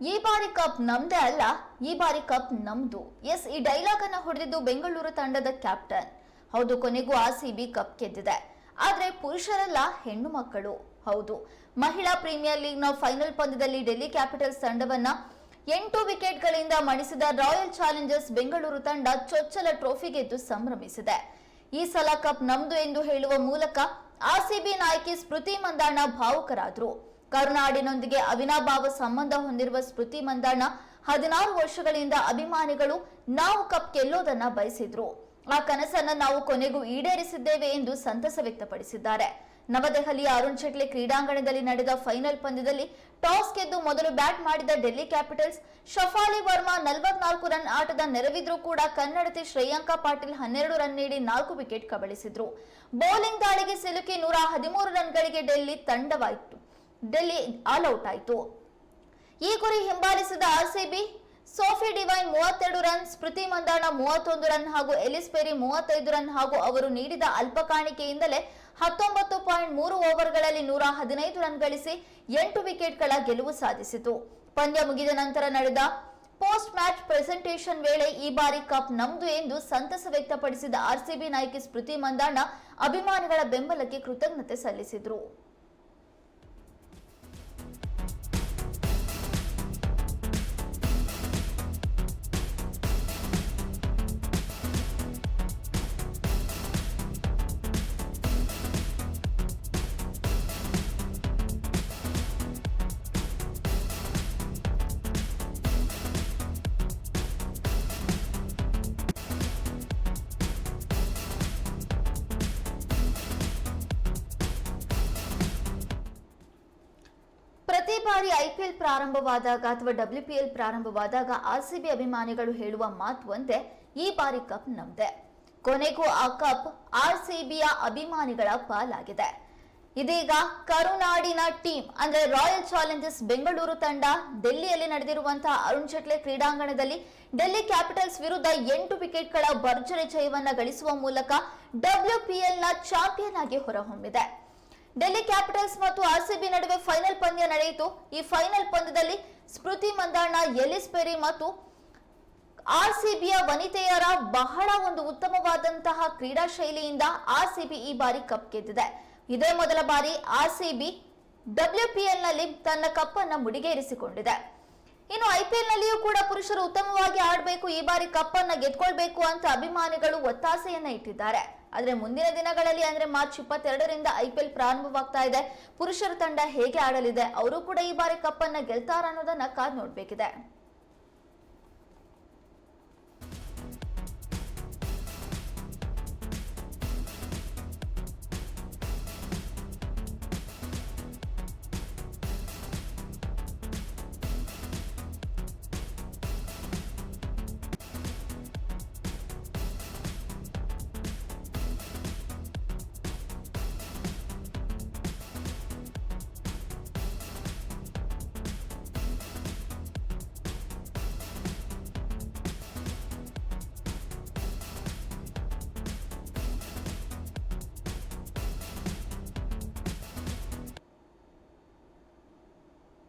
ಈ ಬಾರಿ ಕಪ್ ನಮ್ದೇ ಅಲ್ಲ, ಈ ಬಾರಿ ಕಪ್ ನಮ್ದು. ಎಸ್, ಈ ಡೈಲಾಗ್ ಅನ್ನ ಹೊಡೆದಿದ್ದು ಬೆಂಗಳೂರು ತಂಡದ ಕ್ಯಾಪ್ಟನ್. ಹೌದು, ಕೊನೆಗೂ ಆರ್ಸಿಬಿ ಕಪ್ ಗೆದ್ದಿದೆ. ಆದ್ರೆ ಪುರುಷರೆಲ್ಲ, ಹೆಣ್ಣು ಮಕ್ಕಳು. ಹೌದು, ಮಹಿಳಾ ಪ್ರೀಮಿಯರ್ ಲೀಗ್ನ ಫೈನಲ್ ಪಂದ್ಯದಲ್ಲಿ ಡೆಲ್ಲಿ ಕ್ಯಾಪಿಟಲ್ಸ್ ತಂಡವನ್ನ ಎಂಟು ವಿಕೆಟ್ಗಳಿಂದ ಮಣಿಸಿದ ರಾಯಲ್ ಚಾಲೆಂಜರ್ಸ್ ಬೆಂಗಳೂರು ತಂಡ ಚೊಚ್ಚಲ ಟ್ರೋಫಿ ಗೆದ್ದು ಸಂಭ್ರಮಿಸಿದೆ. ಈ ಸಲ ಕಪ್ ನಮ್ದು ಎಂದು ಹೇಳುವ ಮೂಲಕ ಆರ್ಸಿಬಿ ನಾಯಕಿ ಸ್ಮೃತಿ ಮಂದಾಣ ಭಾವುಕರಾದ್ರು. ಕರುನಾಡಿನೊಂದಿಗೆ ಅವಿನಾಭಾವ ಸಂಬಂಧ ಹೊಂದಿರುವ ಸ್ಮೃತಿ ಮಂದಣ್ಣ ಹದಿನಾರು ವರ್ಷಗಳಿಂದ ಅಭಿಮಾನಿಗಳು ನಾವು ಕಪ್ ಗೆಲ್ಲೋದನ್ನ ಬಯಸಿದ್ರು. ಆ ಕನಸನ್ನ ನಾವು ಕೊನೆಗೂ ಈಡೇರಿಸಿದ್ದೇವೆ ಎಂದು ಸಂತಸ ವ್ಯಕ್ತಪಡಿಸಿದ್ದಾರೆ. ನವದೆಹಲಿಯ ಅರುಣ್ ಜೇಟ್ಲಿ ಕ್ರೀಡಾಂಗಣದಲ್ಲಿ ನಡೆದ ಫೈನಲ್ ಪಂದ್ಯದಲ್ಲಿ ಟಾಸ್ ಗೆದ್ದು ಮೊದಲು ಬ್ಯಾಟ್ ಮಾಡಿದ ಡೆಲ್ಲಿ ಕ್ಯಾಪಿಟಲ್ಸ್, ಶಫಾಲಿ ವರ್ಮಾ ನಲವತ್ನಾಲ್ಕು ರನ್ ಆಟದ ನೆರವಿದ್ರೂ ಕೂಡ ಕನ್ನಡತಿ ಶ್ರೇಯಾಂಕಾ ಪಾಟೀಲ್ ಹನ್ನೆರಡು ರನ್ ನೀಡಿ ನಾಲ್ಕು ವಿಕೆಟ್ ಕಬಳಿಸಿದ್ರು. ಬೌಲಿಂಗ್ ದಾಳಿಗೆ ಸಿಲುಕಿ ನೂರ ಹದಿಮೂರು ರನ್ಗಳಿಗೆ ಡೆಲ್ಲಿ ತಂಡವಾಯಿತು. ಡೆಲ್ಲಿ ಆಲ್ ಔಟ್ ಆಯಿತು. ಈ ಗುರಿ ಹಿಂಬಾಲಿಸಿದ ಆರ್ಸಿಬಿ, ಸೋಫಿ ಡಿವೈನ್ ಮೂವತ್ತೆರಡು ರನ್, ಸ್ಮೃತಿ ಮಂದಾಣ ಮೂವತ್ತೊಂದು ರನ್ ಹಾಗೂ ಎಲಿಸ್ ಪೆರಿ ಮೂವತ್ತೈದು ರನ್ ಹಾಗೂ ಅವರು ನೀಡಿದ ಅಲ್ಪ ಕಾಣಿಕೆಯಿಂದಲೇ ಹತ್ತೊಂಬತ್ತು ಪಾಯಿಂಟ್ ಮೂರು ಓವರ್ಗಳಲ್ಲಿ ನೂರ ಹದಿನೈದು ರನ್ ಗಳಿಸಿ ಎಂಟು ವಿಕೆಟ್ಗಳ ಗೆಲುವು ಸಾಧಿಸಿತು. ಪಂದ್ಯ ಮುಗಿದ ನಂತರ ನಡೆದ ಪೋಸ್ಟ್ ಮ್ಯಾಚ್ ಪ್ರೆಸೆಂಟೇಷನ್ ವೇಳೆ ಈ ಬಾರಿ ಕಪ್ ನಮ್ದು ಎಂದು ಸಂತಸ ವ್ಯಕ್ತಪಡಿಸಿದ ಆರ್ಸಿಬಿ ನಾಯಕಿ ಸ್ಮೃತಿ ಮಂದಾಣ ಅಭಿಮಾನಿಗಳ ಬೆಂಬಲಕ್ಕೆ ಕೃತಜ್ಞತೆ ಸಲ್ಲಿಸಿದರು. ಬಾರಿ ಐಪಿಎಲ್ ಪ್ರಾರಂಭವಾದಾಗ ಅಥವಾ ಡಬ್ಲ್ಯೂಪಿಎಲ್ ಪ್ರಾರಂಭವಾದಾಗ ಆರ್ಸಿಬಿ ಅಭಿಮಾನಿಗಳು ಹೇಳುವ ಮಾತುವಂತೆ ಈ ಬಾರಿ ಕಪ್ ನಮ್ದೆ. ಕೊನೆಗೂ ಆ ಕಪ್ ಆರ್ಸಿಬಿಯ ಅಭಿಮಾನಿಗಳ ಪಾಲಾಗಿದೆ. ಇದೀಗ ಕರುನಾಡಿನ ಟೀಮ್, ಅಂದ್ರೆ ರಾಯಲ್ ಚಾಲೆಂಜರ್ಸ್ ಬೆಂಗಳೂರು ತಂಡ ಡೆಲ್ಲಿಯಲ್ಲಿ ನಡೆದಿರುವಂತಹ ಅರುಣ್ ಜೇಟ್ಲಿ ಕ್ರೀಡಾಂಗಣದಲ್ಲಿ ಡೆಲ್ಲಿ ಕ್ಯಾಪಿಟಲ್ಸ್ ವಿರುದ್ಧ ಎಂಟು ವಿಕೆಟ್ಗಳ ಭರ್ಜರಿ ಜಯವನ್ನ ಗಳಿಸುವ ಮೂಲಕ ಡಬ್ಲ್ಯೂಪಿಎಲ್ನ ಚಾಂಪಿಯನ್ ಆಗಿ ಹೊರಹೊಮ್ಮಿದೆ. ಡೆಲ್ಲಿ ಕ್ಯಾಪಿಟಲ್ಸ್ ಮತ್ತು ಆರ್ಸಿಬಿ ನಡುವೆ ಫೈನಲ್ ಪಂದ್ಯ ನಡೆಯಿತು. ಈ ಫೈನಲ್ ಪಂದ್ಯದಲ್ಲಿ ಸ್ಮೃತಿ ಮಂದಾಣ ಎಲಿಸ್ ಪೆರಿ ಮತ್ತು ಆರ್ಸಿಬಿಯ ವನಿತೆಯರ ಬಹಳ ಒಂದು ಉತ್ತಮವಾದಂತಹ ಕ್ರೀಡಾ ಶೈಲಿಯಿಂದ ಆರ್ಸಿಬಿ ಈ ಬಾರಿ ಕಪ್ ಗೆದ್ದಿದೆ. ಇದೇ ಮೊದಲ ಬಾರಿ ಆರ್ಸಿಬಿ ಡಬ್ಲ್ಯೂಪಿಎಲ್ನಲ್ಲಿ ತನ್ನ ಕಪ್ ಅನ್ನ ಮುಡಿಗೇರಿಸಿಕೊಂಡಿದೆ. ಇನ್ನು ಐಪಿಎಲ್ ನಲ್ಲಿಯೂ ಕೂಡ ಪುರುಷರು ಉತ್ತಮವಾಗಿ ಆಡಬೇಕು, ಈ ಬಾರಿ ಕಪ್ ಅನ್ನ ಗೆದ್ಕೊಳ್ಬೇಕು ಅಂತ ಅಭಿಮಾನಿಗಳು ಒತ್ತಾಸೆಯನ್ನ ಇಟ್ಟಿದ್ದಾರೆ. ಆದ್ರೆ ಮುಂದಿನ ದಿನಗಳಲ್ಲಿ ಅಂದ್ರೆ ಮಾರ್ಚ್ ಇಪ್ಪತ್ತೆರಡರಿಂದ ಐಪಿಎಲ್ ಪ್ರಾರಂಭವಾಗ್ತಾ ಇದೆ. ಪುರುಷರ ತಂಡ ಹೇಗೆ ಆಡಲಿದೆ? ಅವರು ಕೂಡ ಈ ಬಾರಿ ಕಪ್ ಅನ್ನ ಗೆಲ್ತಾರ ಅನ್ನೋದನ್ನ ಕಾದ್ ನೋಡ್ಬೇಕಿದೆ.